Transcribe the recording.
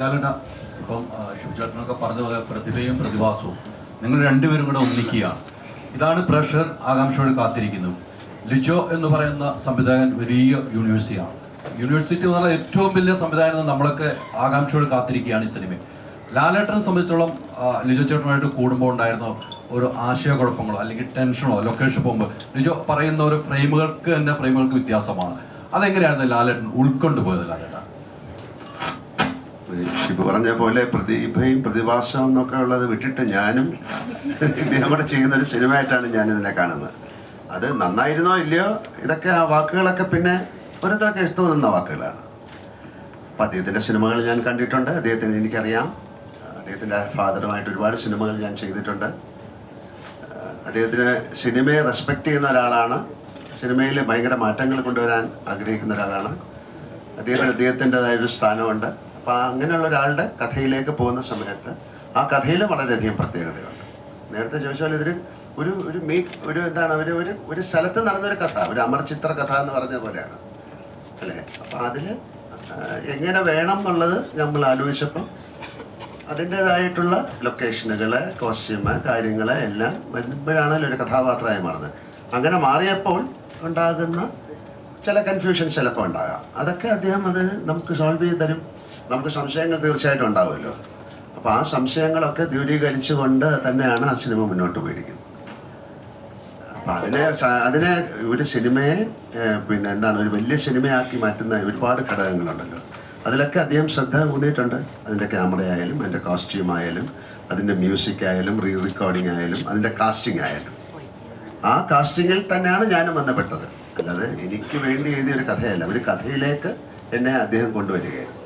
ലാലേട്ട ഇപ്പം ശിവചേട്ടനൊക്കെ പറഞ്ഞ പോലെ പ്രതിഭയും പ്രതിഭാസവും. നിങ്ങൾ രണ്ടുപേരും കൂടെ ഒന്നിക്കുകയാണ് ഇതാണ് പ്രഷർ ആകാംക്ഷയോട് കാത്തിരിക്കുന്നത് ലിജോ എന്ന് പറയുന്ന സംവിധായകൻ വലിയ യൂണിവേഴ്സിറ്റിയാണ്. യൂണിവേഴ്സിറ്റി എന്ന് പറഞ്ഞാൽ ഏറ്റവും വലിയ എന്ന് നമ്മളൊക്കെ ആകാംക്ഷയോട് കാത്തിരിക്കുകയാണ് ഈ സിനിമ ലാലേട്ടനെ സംബന്ധിച്ചോളം ലിജോ ചേട്ടനുമായിട്ട് കൂടുമ്പോൾ ഉണ്ടായിരുന്ന ഒരു ആശയക്കുഴപ്പങ്ങളോ അല്ലെങ്കിൽ ടെൻഷനോ ലൊക്കേഷൻ പോകുമ്പോൾ ലിജോ പറയുന്ന ഒരു ഫ്രെയിമുകൾക്ക് തന്നെ ഫ്രെയിമുകൾക്ക് വ്യത്യാസമാണ്. അതെങ്ങനെയായിരുന്നു ലാലേട്ടൻ ഉൾക്കൊണ്ടു പോയത് ലാലേട്ടൻ? ശിവ പറഞ്ഞ പോലെ പ്രതിഭയും പ്രതിഭാസവും എന്നൊക്കെ ഉള്ളത് വിട്ടിട്ട് ഞാനും കൂടെ ചെയ്യുന്ന ഒരു സിനിമയായിട്ടാണ് ഞാൻ ഇതിനെ കാണുന്നത്. അത് നന്നായിരുന്നോ ഇല്ലയോ? ഇതൊക്കെ ആ വാക്കുകളൊക്കെ പിന്നെ ഓരോരുത്തർക്ക് ഇഷ്ടം വാക്കുകളാണ്. അപ്പം അദ്ദേഹത്തിന്റെ സിനിമകൾ ഞാൻ കണ്ടിട്ടുണ്ട്. അദ്ദേഹത്തിന് എനിക്കറിയാം. അദ്ദേഹത്തിന്റെ ഫാദറുമായിട്ട് ഒരുപാട് സിനിമകൾ ഞാൻ ചെയ്തിട്ടുണ്ട്. അദ്ദേഹത്തിന് സിനിമയെ റെസ്പെക്റ്റ് ചെയ്യുന്ന ഒരാളാണ്. സിനിമയിൽ ഭയങ്കര മാറ്റങ്ങൾ കൊണ്ടുവരാൻ ആഗ്രഹിക്കുന്ന ഒരാളാണ്. അദ്ദേഹത്തിന് അദ്ദേഹത്തിന്റെതായൊരു സ്ഥാനമുണ്ട്. അപ്പോൾ അങ്ങനെയുള്ള ഒരാളുടെ കഥയിലേക്ക് പോകുന്ന സമയത്ത് ആ കഥയിൽ വളരെയധികം പ്രത്യേകതയുണ്ട് നേരത്തെ ചോദിച്ചാൽ ഇതിൽ ഒരു ഒരു മീ ഒരു എന്താണ് ഒരു ഒരു ഒരു സ്ഥലത്ത് നടന്നൊരു കഥ ഒരു അമർചിത്ര കഥ എന്ന് പറഞ്ഞ പോലെയാണ്. അല്ലേ? അപ്പോൾ അതിൽ എങ്ങനെ വേണം എന്നുള്ളത് നമ്മൾ ആലോചിച്ചപ്പം അതിന്റെതായിട്ടുള്ള ലൊക്കേഷനുകൾ കോസ്റ്റ്യൂമ് കാര്യങ്ങൾ എല്ലാം വരുമ്പോഴാണല്ലോ ഒരു കഥാപാത്രമായി മാറുന്നത്. അങ്ങനെ മാറിയപ്പോൾ ഉണ്ടാകുന്ന ചില കൺഫ്യൂഷൻ ചിലപ്പോൾ ഉണ്ടാകാം. അതൊക്കെ അദ്ദേഹം അത് നമുക്ക് സോൾവ് ചെയ്ത് തരും. നമുക്ക് സംശയങ്ങൾ തീർച്ചയായിട്ടും ഉണ്ടാവുമല്ലോ. അപ്പോൾ ആ സംശയങ്ങളൊക്കെ ദൂരീകരിച്ചുകൊണ്ട് തന്നെയാണ് ആ സിനിമ മുന്നോട്ട് പോയിരിക്കുന്നത്. അപ്പം അതിനെ അതിനെ ഒരു സിനിമയെ പിന്നെ എന്താണ് ഒരു വലിയ സിനിമയാക്കി മാറ്റുന്ന ഒരുപാട് ഘടകങ്ങളുണ്ടല്ലോ. അതിലൊക്കെ അദ്ദേഹം ശ്രദ്ധ ഊന്നിയിട്ടുണ്ട്. അതിന്റെ ക്യാമറ ആയാലും അതിന്റെ കോസ്റ്റ്യൂം ആയാലും അതിന്റെ മ്യൂസിക് ആയാലും റീ റെക്കോർഡിംഗ് ആയാലും അതിന്റെ കാസ്റ്റിംഗ് ആയാലും ആ കാസ്റ്റിങ്ങിൽ തന്നെയാണ് ഞാനും ബന്ധപ്പെട്ടത്. അല്ലാതെ എനിക്ക് വേണ്ടി എഴുതിയൊരു കഥയല്ല. ഒരു കഥയിലേക്ക് എന്നെ അദ്ദേഹം കൊണ്ടുവരികയായിരുന്നു.